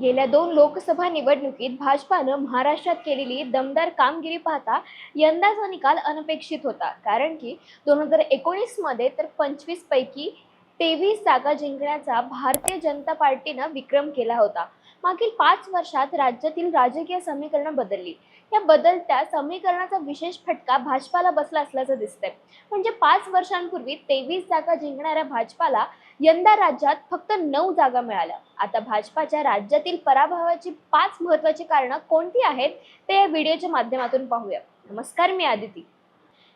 गेल्या दोन लोकसभा निवडणुकीत भाजपानं महाराष्ट्रात केलेली दमदार कामगिरी पाहता यंदाचा निकाल अनपेक्षित होता. कारण की दोन हजार एकोणीसमध्ये तर पंचवीस पैकी तेवीस जागा जिंकण्याचा भारतीय जनता पार्टीनं विक्रम केला होता. मागील पाच वर्षात राज्यातील राजकीय समीकरणं बदलली. या बदलत्या समीकरणाचा विशेष फटका भाजपाला बसला असल्याचं दिसतंय. म्हणजे पाच वर्षांपूर्वी तेवीस जागा जिंकणाऱ्या भाजपाला यंदा राज्यात फक्त नऊ जागा मिळाल्या. आता भाजपाच्या राज्यातील पराभवाची पाच महत्वाची कारणं कोणती आहेत ते या व्हिडिओच्या माध्यमातून पाहूया. नमस्कार मी आदिती.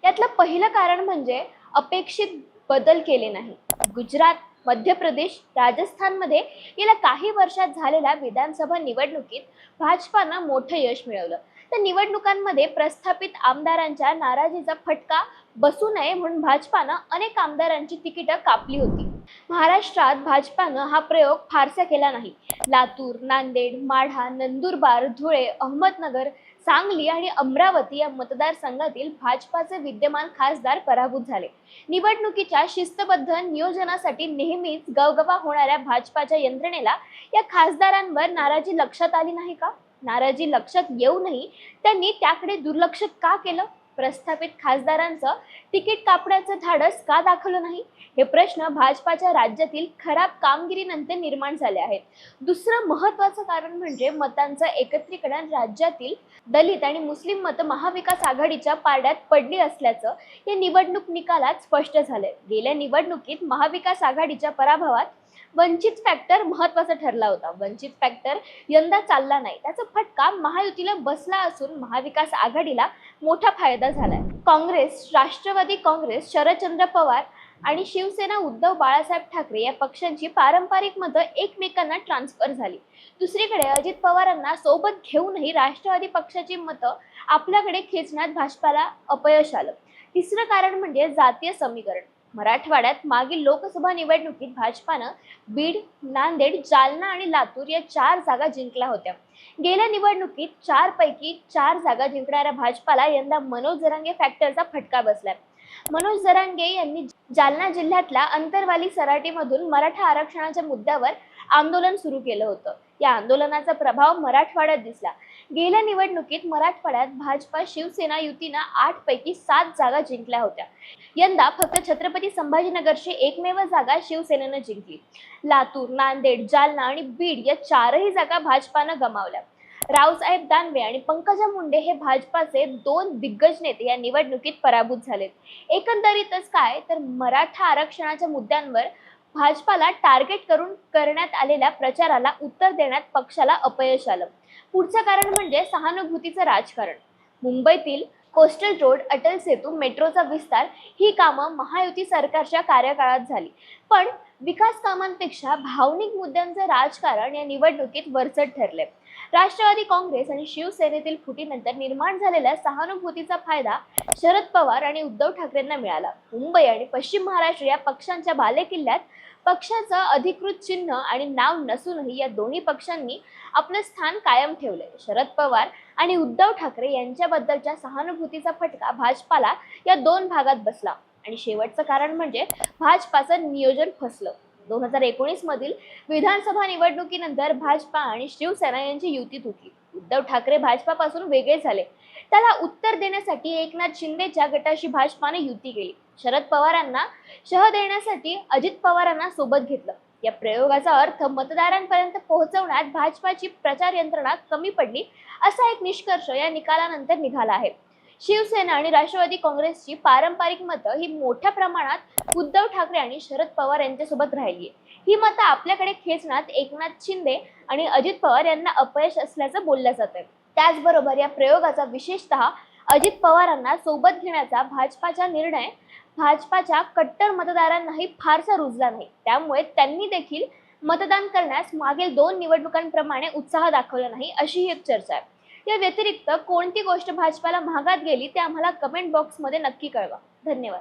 यातलं पहिलं कारण म्हणजे अपेक्षित बदल केले नाही. गुजरात मध्य प्रदेश राजस्थानमध्ये गेल्या काही वर्षात झालेल्या विधानसभा निवडणुकीत भाजपानं मोठं यश मिळवलं. तर निवडणुकांमध्ये प्रस्थापित आमदारांच्या नाराजीचा फटका बसू नये म्हणून भाजपानं अनेक आमदारांची तिकीटं कापली होती. महाराष्ट्रात भाजपानं हा प्रयोग फारसा केला नाही. लातूर नांदेड माढा नंदुरबार धुळे अहमदनगर सांगली आणि अमरावती या मतदारसंघातील भाजपाचे विद्यमान खासदार पराभूत झाले. निवडणुकीच्या शिस्तबद्ध नियोजनासाठी नेहमीच गवगवा होणाऱ्या भाजपाच्या यंत्रणेला या खासदारांवर नाराजी लक्षात आली नाही का? नाराजी लक्षात येऊनही त्यांनी त्याकडे दुर्लक्ष का केलं? प्रस्थापित खासदारांचं तिकीट कापण्याचं धाडस का दाखवलं नाही? हे प्रश्न भाजपाच्या राज्यातील खराब कामगिरीनंतर निर्माण झाले आहेत. दुसरं महत्वाचं कारण म्हणजे मतांचं एकत्रीकरण राज्यातील दलित आणि मुस्लिम मतं महाविकास आघाडीच्या पारड्यात पडली असल्याचं या निवडणूक निकालात स्पष्ट झालंय. गेल्या निवडणुकीत महाविकास आघाडीच्या पराभवात वंचित फॅक्टर महत्त्वाचा ठरला होता. वंचित फॅक्टर यंदा चालला नाही. त्याचा फटका महायुतीला बसला असून महाविकास आघाडीला मोठा फायदा झालाय. काँग्रेस राष्ट्रवादी काँग्रेस शरदचंद्र पवार आणि शिवसेना उद्धव बाळासाहेब ठाकरे या पक्षांची पारंपरिक मतं एकमेकांना ट्रान्सफर झाली. दुसरीकडे अजित पवारांना सोबत घेऊनही राष्ट्रवादी पक्षाची मतं आपल्याकडे खेचण्यात भाजपाला अपयश आलं. तिसरं कारण म्हणजे जातीय समीकरण. मराठवाड्यात मागील लोकसभा निवडणुकीत भाजपानं बीड नांदेड जालना आणि लातूर या चार जागा जिंकल्या होत्या. गेल्या निवडणुकीत चार पैकी चार जागा जिंकणाऱ्या भाजपाला यंदा मनोज जरांगे फॅक्टरचा फटका बसलाय. मनोज जरांगे यांनी जालना जिल्ह्यातल्या अंतरवाली सराटीमधून मराठा आरक्षणाच्या मुद्द्यावर आंदोलन सुरू केलं होतं. या आंदोलनाचा प्रभाव मराठवाड्यात दिसला. गेल्या निवडणुकीत मराठवाड्यात भाजपा शिवसेना युतीनं आठ पैकी सात जागा जिंकल्या होत्या. यंदा फक्त छत्रपती संभाजीनगरची एकमेव जागा शिवसेनेनं जिंकली. लातूर नांदेड जालना आणि बीड या चारही जागा भाजपानं गमावल्या. रावसाहेब दानवे आणि पंकजा मुंडे हे भाजपाचे दोन दिग्गज नेते या निवडणुकीत पराभूत झालेत. एकंदरीतच काय तर मराठा आरक्षणाच्या मुद्द्यांवर भाजपाला टार्गेट करून करण्यात आलेल्या प्रचाराला उत्तर देण्यात पक्षाला अपयश आलं. पुढचं कारण म्हणजे सहानुभूतीचं राजकारण. मुंबईतील कोस्टल रोड अटल सेतू मेट्रोचा विस्तार ही कामं महायुती सरकारच्या कार्यकाळात झाली. पण विकास कामांपेक्षा भावनिक मुद्द्यांचं राजकारण या निवडणुकीत वरचढ ठरले राष्ट्रवादी काँग्रेस आणि शिवसेनेतील फुटीनंतर निर्माण झालेल्या सहानुभूतीचा फायदा शरद पवार आणि उद्धव ठाकरेंना मिळाला. मुंबई आणि पश्चिम महाराष्ट्र या पक्षांच्या बालेकिल्ल्यात पक्षाचं अधिकृत चिन्ह आणि नाव नसूनही या दोन्ही पक्षांनी आपलं स्थान कायम ठेवले शरद पवार आणि उद्धव ठाकरे यांच्याबद्दलच्या सहानुभूतीचा फटका भाजपाला या दोन भागात बसला. आणि शेवटचं कारण म्हणजे भाजपाचं नियोजन फसलं. दोन हजार एकोणीस मधील विधानसभा निवडणुकीनंतर भाजपा आणि शिवसेना यांची युती तुटली. उद्धव ठाकरे भाजपापासून वेगळे झाले. त्याला उत्तर देण्यासाठी एकनाथ शिंदेच्या गटाशी भाजपाने युती केली. शरद पवारांना शह देण्यासाठी अजित पवारांना सोबत घेतलं. या प्रयोगाचा अर्थ मतदारांपर्यंत पोहोचवण्यात भाजपाची प्रचार यंत्रणा कमी पडली असा एक निष्कर्ष या निकालानंतर निघाला आहे. शिवसेना आणि राष्ट्रवादी काँग्रेसची पारंपरिक मतं ही मोठ्या प्रमाणात उद्धव ठाकरे आणि शरद पवार यांच्यासोबत राहिली ही मतं आपल्याकडे खेचण्यात एकनाथ शिंदे आणि अजित पवार यांना अपयश असल्याचं बोललं जात आहे त्याचबरोबर या प्रयोगाचा विशेषतः अजित पवारांना सोबत घेण्याचा भाजपाचा निर्णय भाजपाच्या कट्टर मतदारांनाही फारसा रुजला नाही. त्यामुळे त्यांनी देखील मतदान करण्यास मागील दोन निवडणुकांप्रमाणे उत्साह दाखवला नाही अशी एक चर्चा आहे. या व्यतिरिक्त कोणती गोष्ट भाजपाला महागात गेली ते आम्हाला कमेंट बॉक्समध्ये नक्की कळवा. धन्यवाद.